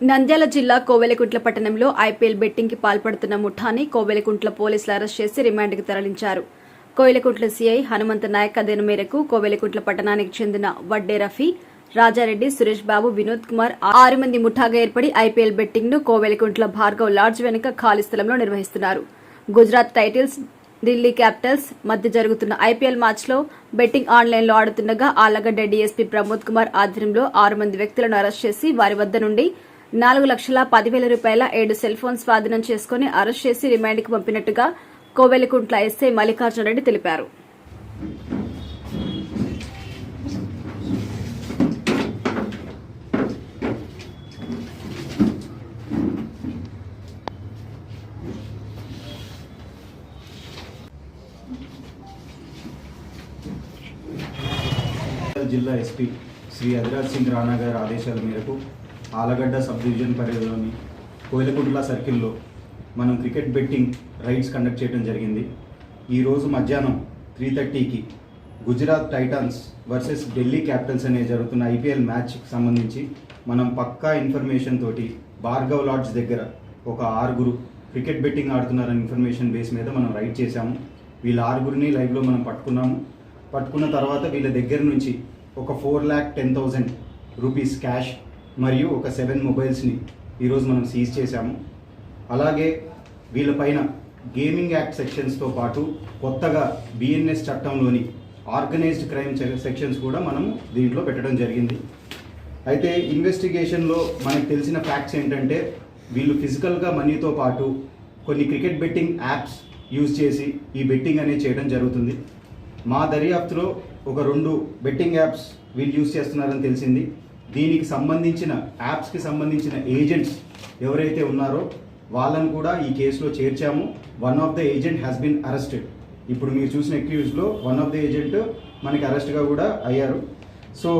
నంద్యాల జిల్లా కోవెలకుంట్ల పట్టణంలో ఐపీఎల్ బెట్టింగ్కి పాల్పడుతున్న ముఠాని కోవెలకుంట్ల పోలీసులు అరెస్ట్ చేసి రిమాండ్కి తరలించారు. కోయలకుంట్ల సీఐ హనుమంత నాయక్ అదేను మేరకు కోవెలకుంట్ల పట్టణానికి చెందిన వడ్డే రఫీ రాజారెడ్డి సురేష్ బాబు వినోద్ కుమార్ ఆరు మంది ముఠాగా ఏర్పడి ఐపీఎల్ బెట్టింగ్ను కోవెలకుంట్ల భార్గవ్ లాడ్జ్ వెనుక ఖాళీ స్థలంలో నిర్వహిస్తున్నారు. గుజరాత్ టైటిల్స్ ఢిల్లీ క్యాపిటల్స్ మధ్య జరుగుతున్న ఐపీఎల్ మ్యాచ్లో బెట్టింగ్ ఆన్లైన్లో ఆడుతుండగా ఆలగడ్డ డీఎస్పీ ప్రమోద్ కుమార్ ఆధ్వర్యంలో ఆరు మంది వ్యక్తులను అరెస్ట్ చేసి వారి వద్ద నుండి నాలుగు లక్షల పదివేల రూపాయల ఏడు సెల్ ఫోన్ స్వాధీనం చేసుకుని అరెస్ట్ చేసి రిమాండ్కి పంపినట్టుగా కోవెలకుంట్ల ఎస్ఐ మల్లికార్జునరెడ్డి తెలిపారు. జిల్లా ఎస్పీ శ్రీ అధిరాజ్ సింగ్ రాణా గారి ఆదేశాల మేరకు ఆలగడ్డ సబ్ డివిజన్ పరిధిలోని కోయిలకుంట్ల సర్కిల్లో మనం క్రికెట్ బెట్టింగ్ రైడ్స్ కండక్ట్ చేయడం జరిగింది. ఈరోజు మధ్యాహ్నం త్రీ థర్టీకి Gujarat titans versus Delhi capitals అనే జరుగుతున్న ఐపీఎల్ మ్యాచ్కి సంబంధించి మనం పక్కా ఇన్ఫర్మేషన్ తోటి భార్గవ్ లాడ్జ్ దగ్గర ఒక ఆరుగురు క్రికెట్ బెట్టింగ్ ఆడుతున్నారని ఇన్ఫర్మేషన్ బేస్ మీద మనం రైడ్ చేశాము. వీళ్ళ ఆరుగురిని లైవ్లో మనం పట్టుకున్నాము. పట్టుకున్న తర్వాత వీళ్ళ దగ్గర నుంచి ఒక four lakh ten thousand rupees cash మరియు ఒక సెవెన్ మొబైల్స్ని ఈరోజు మనం సీజ్ చేశాము. అలాగే వీళ్ళపైన గేమింగ్ యాక్ట్ సెక్షన్స్తో పాటు కొత్తగా బిఎన్ఎస్ చట్టంలోని ఆర్గనైజ్డ్ క్రైమ్ సెక్షన్స్ కూడా మనము దీంట్లో పెట్టడం జరిగింది. అయితే ఇన్వెస్టిగేషన్లో మనకు తెలిసిన ఫ్యాక్ట్స్ ఏంటంటే వీళ్ళు ఫిజికల్గా మనీతో పాటు కొన్ని క్రికెట్ బెట్టింగ్ యాప్స్ యూజ్ చేసి ఈ బెట్టింగ్ అనేది చేయడం జరుగుతుంది. మా దర్యాప్తులో ఒక రెండు బెట్టింగ్ యాప్స్ వీళ్ళు యూజ్ చేస్తున్నారని తెలిసింది. దీనికి సంబంధించిన యాప్స్కి సంబంధించిన ఏజెంట్స్ ఎవరైతే ఉన్నారో వాళ్ళని కూడా ఈ కేసులో చేర్చాము. One of the agent has been arrested ఇప్పుడు మీరు చూసిన అక్యూజ్లో వన్ ఆఫ్ ద ఏజెంట్ మనకి అరెస్ట్గా కూడా అయ్యారు. సో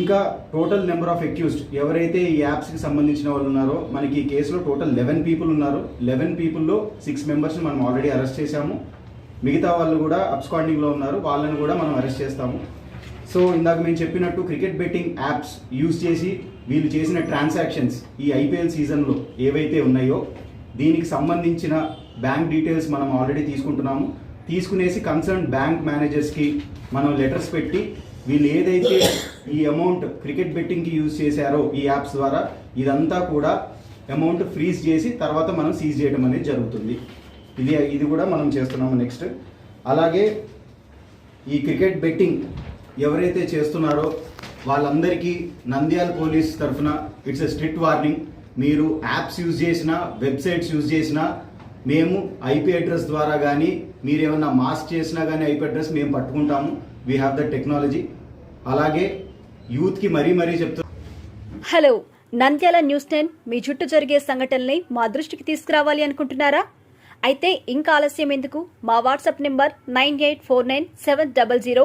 ఇంకా టోటల్ నెంబర్ ఆఫ్ అక్యూజ్డ్ ఎవరైతే ఈ యాప్స్కి సంబంధించిన వాళ్ళు ఉన్నారో మనకి ఈ కేసులో టోటల్ లెవెన్ పీపుల్ ఉన్నారు. లెవెన్ పీపుల్లో సిక్స్ మెంబర్స్ని మనం ఆల్రెడీ అరెస్ట్ చేశాము. మిగతా వాళ్ళు కూడా అబ్స్కాండింగ్లో ఉన్నారు. వాళ్ళని కూడా మనం అరెస్ట్ చేస్తాము. సో ఇందాక మేము చెప్పినట్టు క్రికెట్ బెట్టింగ్ యాప్స్ యూజ్ చేసి వీళ్ళు చేసిన ట్రాన్సాక్షన్స్ ఈ ఐపీఎల్ సీజన్లో ఏవైతే ఉన్నాయో దీనికి సంబంధించిన బ్యాంక్ డీటెయిల్స్ మనం ఆల్రెడీ తీసుకుంటున్నాము. తీసుకునేసి కన్సర్న్ బ్యాంక్ మేనేజర్స్కి మనం లెటర్స్ పెట్టి వీళ్ళు ఏదైతే ఈ అమౌంట్ క్రికెట్ బెట్టింగ్కి యూజ్ చేశారో ఈ యాప్స్ ద్వారా ఇదంతా కూడా అమౌంట్ ఫ్రీజ్ చేసి తర్వాత మనం సీజ్ చేయడం అనేది జరుగుతుంది. ఇది ఇది కూడా మనం చేస్తున్నాము నెక్స్ట్. అలాగే ఈ క్రికెట్ బెట్టింగ్ ఎవరైతే చేస్తున్నారో వాళ్ళందరికీ నంద్యాల పోలీస్ తరఫున ఇట్స్ ఎ స్ట్రిక్ట్ వార్నింగ్. మీరు యాప్స్ యూజ్ చేసినా వెబ్సైట్స్ యూజ్ చేసినా మేము ఐపీ అడ్రస్ ద్వారా కానీ మీరు ఏమన్నా మాస్క్ చేసినా కానీ ఐపీ అడ్రస్ మేము పట్టుకుంటాము. వీ హ్యావ్ ద టెక్నాలజీ అలాగే యూత్కి మరీ మరీ చెప్తా హలో నంద్యాల న్యూస్ టెన్ మీ చుట్టూ జరిగే సంఘటనల్ని మా దృష్టికి తీసుకురావాలి అనుకుంటున్నారా? అయితే ఇంకా ఆలస్యం ఎందుకు? మా WhatsApp number nine eight four nine seven double zero